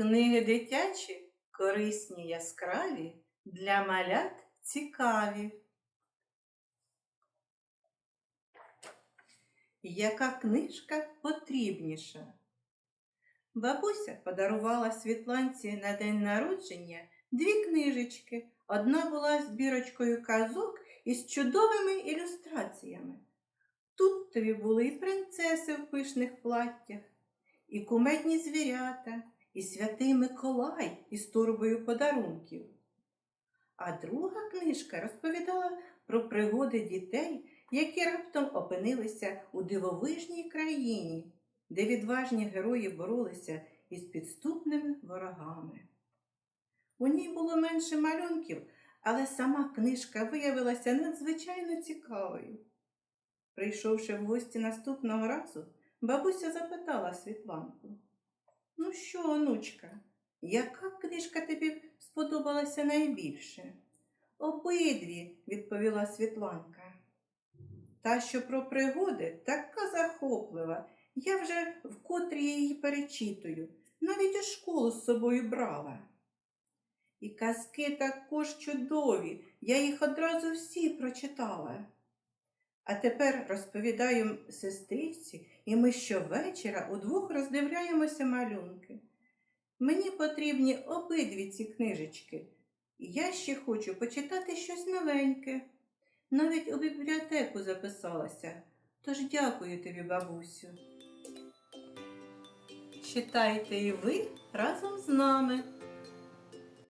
Книги дитячі корисні, яскраві, для малят цікаві. Яка книжка потрібніша? Бабуся подарувала Світланці на день народження дві книжечки. Одна була збірочкою казок із чудовими ілюстраціями. Тут тобі були і принцеси в пишних платтях, і кумедні звірята, і святий Миколай із турбою подарунків. А друга книжка розповідала про пригоди дітей, які раптом опинилися у дивовижній країні, де відважні герої боролися із підступними ворогами. У ній було менше малюнків, але сама книжка виявилася надзвичайно цікавою. Прийшовши в гості наступного разу, бабуся запитала Світланку. Ну що, онучка, яка книжка тобі сподобалася найбільше? Обидві, відповіла Світланка. Та, що про пригоди, така захоплива. Я вже вкотрі її перечитую, навіть у школу з собою брала. І казки також чудові, я їх одразу всі прочитала. А тепер розповідаю сестричці, і ми щовечора удвох роздивляємося малюнки. Мені потрібні обидві ці книжечки. Я ще хочу почитати щось новеньке. Навіть у бібліотеку записалася. Тож дякую тобі, бабусю. Читайте і ви разом з нами.